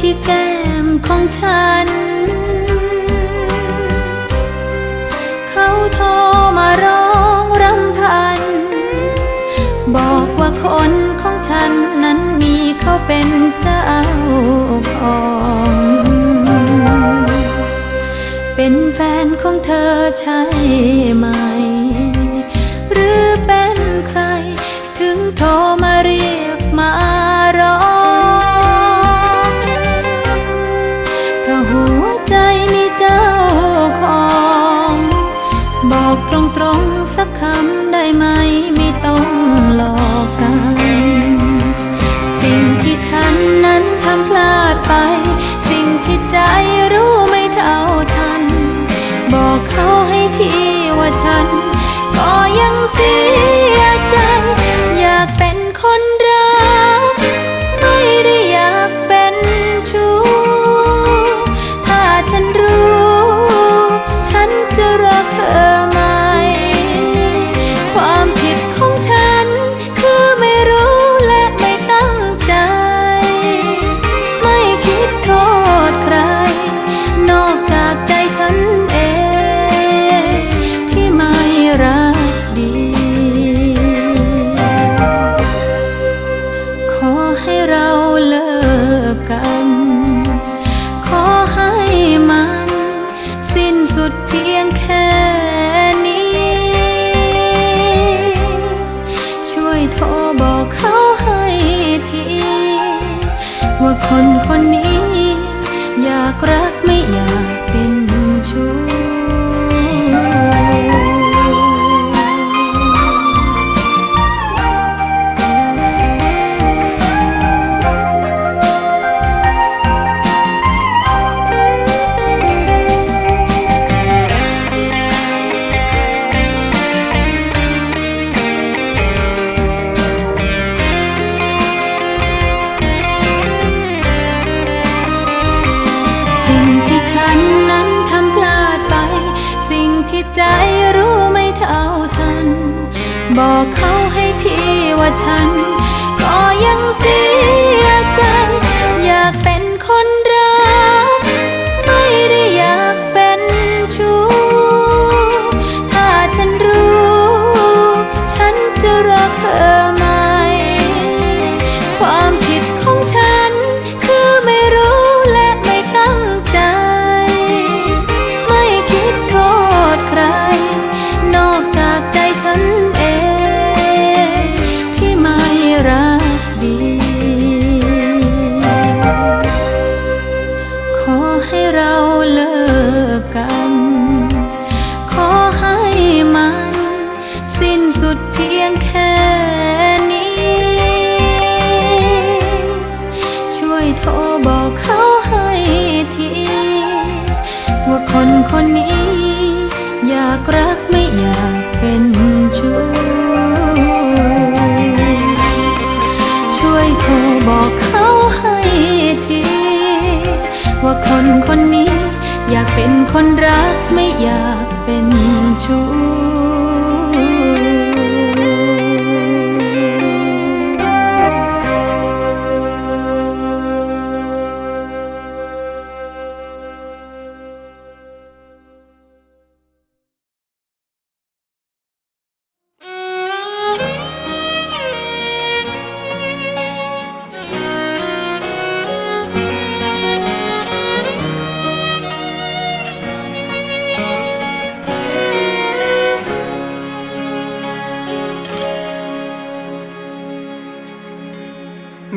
ที่แก้มของฉัน เขาโทรมาร้องรำพัน บอกว่าคนของฉันนั้นมีเขาเป็นเจ้าของ เป็นแฟนของเธอใช่ไหม บอกตรงๆสักคำได้ไหมไม่ต้องหลอกกัน สิ่งที่ฉันนั้นทำพลาดไป สิ่งที่ใจรู้ไม่เท่าทัน บอกเขาให้ทีว่าฉัน ก็ยังเสียใจ อยากเป็นคน บอกเขาให้ที ว่าคนคนนี้ อยากรักไม่อยาก บอกเขาให้ทีว่าฉัน ก็ยัง คนคนนี้ อยากรักไม่อยากเป็นชู้ช่วยโทรบอกเขาให้ที ว่าคนคนนี้ อยากเป็นคนรักไม่อยากเป็นชู้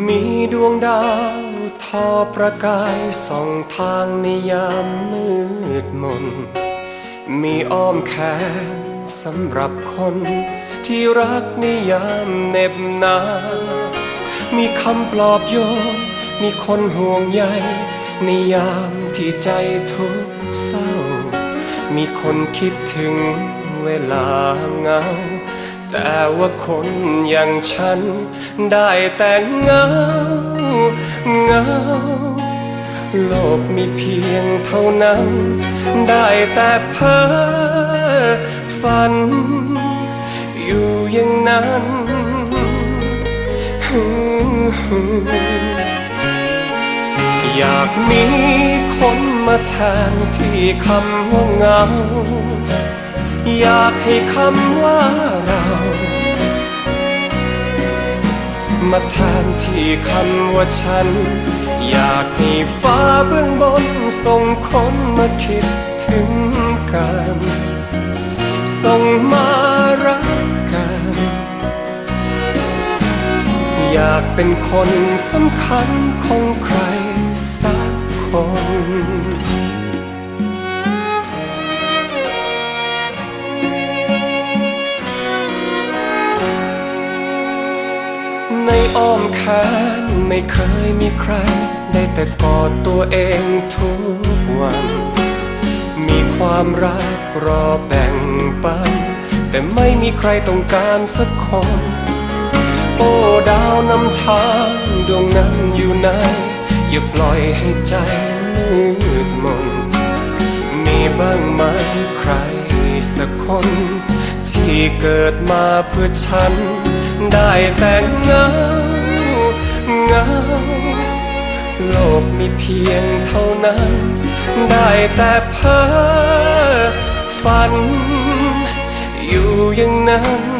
มีดวงดาวทอประกายส่องทางในยามมืดมน มีอ้อมแขนสำหรับคนที่รักในยามเหน็บหนาวมีคำปลอบโยน มีคนห่วงใยในยามที่ใจทุกข์เศร้า มีคนคิดถึงเวลาเหงา แต่ว่าคนอย่างฉัน ได้แต่เหงาเหงาโลกมีเพียงเท่านั้น ได้แต่เพ้อฝัน อยู่อย่างนั้นอยากมีคนมาแทนที่คำว่าเหงา อยากให้คำว่าเรา มาแทนที่คำว่าฉัน อยากให้ฟ้าเบื้องบนส่งคนมาคิดถึงกัน ส่งมารักกัน อยากเป็นคนสำคัญของใครสักคน อ้อมแขนไม่เคยมีใคร ได้แต่กอดตัวเองทุกวัน มีความรักรอแบ่งปัน แต่ไม่มีใครต้องการสักคน โอ้ดาวนำทางดวงนั้นอยู่ไหนอย่าปล่อยให้ใจมืดมน มีบ้างไหมใครสักคน ที่เกิดมาเพื่อฉัน ได้แต่เงาเงาโลกมีเพียงเท่านั้น ได้แต่เพ้อฝัน อยู่อย่างนั้น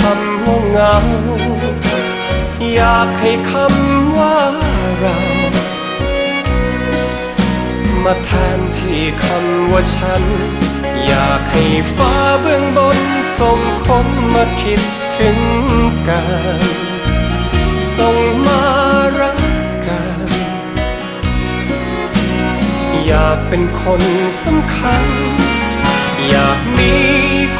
คำว่าเงา อยากให้คำว่าเรา มาแทนที่คำว่าฉัน อยากให้ฟ้าเบื้องบนส่งคนมาคิดถึงกันส่งมารักกัน อยากเป็นคนสำคัญ อยากมี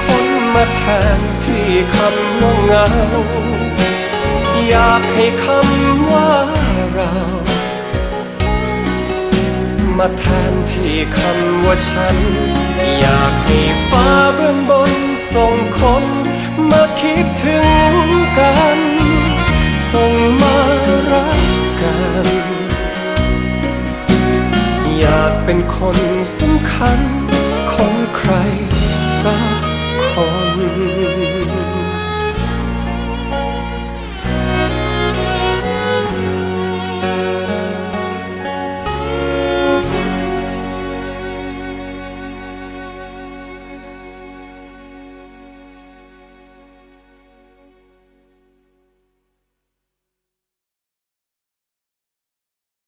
คน มาแทนที่คำว่าเงา อยากให้คำว่าเรา มาแทนที่คำว่าฉัน อยากให้ฟ้าเบื้องบนส่งคนมาคิดถึงกันส่ง